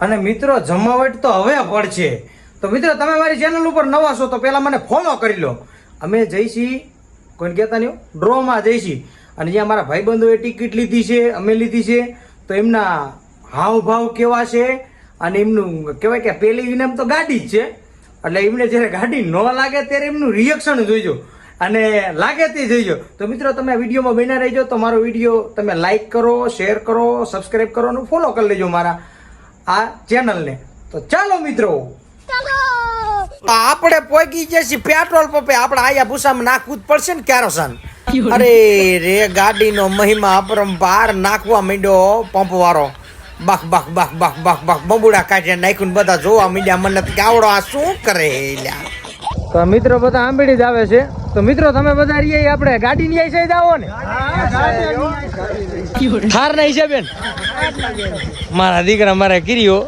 અને મિત્રો જમાવટ તો હવે પડશે. તો મિત્રો, તમે મારી ચેનલ ઉપર નવા છો, તો પહેલા મને ફોલો કરી લો. અમે જઈશી કોઈને કહેતા નહીં ડ્રોમાં જઈશી. અને જ્યાં મારા ભાઈબંધોએ ટિકિટ લીધી છે, અમે લીધી છે, તો એમના હાવભાવ કેવા છે? અને એમનું, કહેવાય કે પેલી ઇનામ તો ગાડી જ છે. એટલે એમને જ્યારે ગાડી ન લાગે, ત્યારે એમનું રિએક્શન જોઈજો. અને લાગે તે જોઈજો. તો મિત્રો, તમે વિડીયોમાં બન્યા રહેજો. તો મારો વીડિયો તમે લાઈક કરો શેર કરો સબસ્ક્રાઈબ કરો અને ફોલો કરી લેજો મારા. આ ચેનલને તો ચાલો મિત્રો. આપણે પોગી જશે પેટ્રોલ પંપે. આપણે આયા ભૂસામાં નાખવું જ પડશે ને કેરોસન. અરે રે ગાડીનો મહિમા અપરંપાર નાખવા માંડ્યો પંપ વાળો બાક બાક બાખ બાખ બાખ બખ બબુડા કાઢીને નાખ્યું બધા જોવા માંડ્યા. મને આવડો આ શું કરે તો મિત્રો બધા આંબેડી જ આવે છે. તો મિત્રો, તમે બધા રહીએ આપણે ગાડી ની સાઈડ આવો ને. થાર ના હિસાબે બેન મારા દીકરા મારે કર્યો.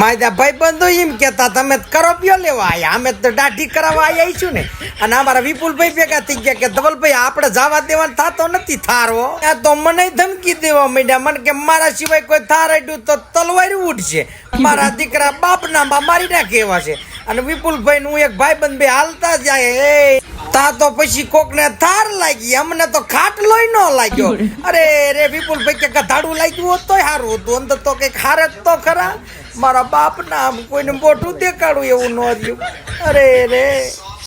મારા ભાઈ બંધો એમ કેતા તમે કરો પીઓ લેવા આયા. અમે તો દાઢી કરાવવા આયા છું ને. અને અમારા વિપુલભાઈ ભેગા થઈ ગયા કે, ધવલભાઈ, આપણે જવા દેવાનું થતો નથી થારવો આ તો મને ધમકી દેવા માંડ્યા. મને કે, મારા સિવાય કોઈ થાર આડ્યું તો તલવાર ઉઠશે મારા દીકરા બાપના બા મારી નાખે એવા છે. અને વિપુલભાઈ નું એક ભાઈ બંધ હાલતા જાય. તા તો પછી કોક ને થાર લાગી અમને તો ખાટલોય ન લાગ્યો. અરે. રે વિપુલભાઈ કે ગધાડું લાગ્યું હોત તોય સારું હતું. અંદર તો કંઈક હારે જ તો ખરા. મારા બાપ ના આમ કોઈને મોઢું દેખાડું એવું ન રહ્યું. અરે રે.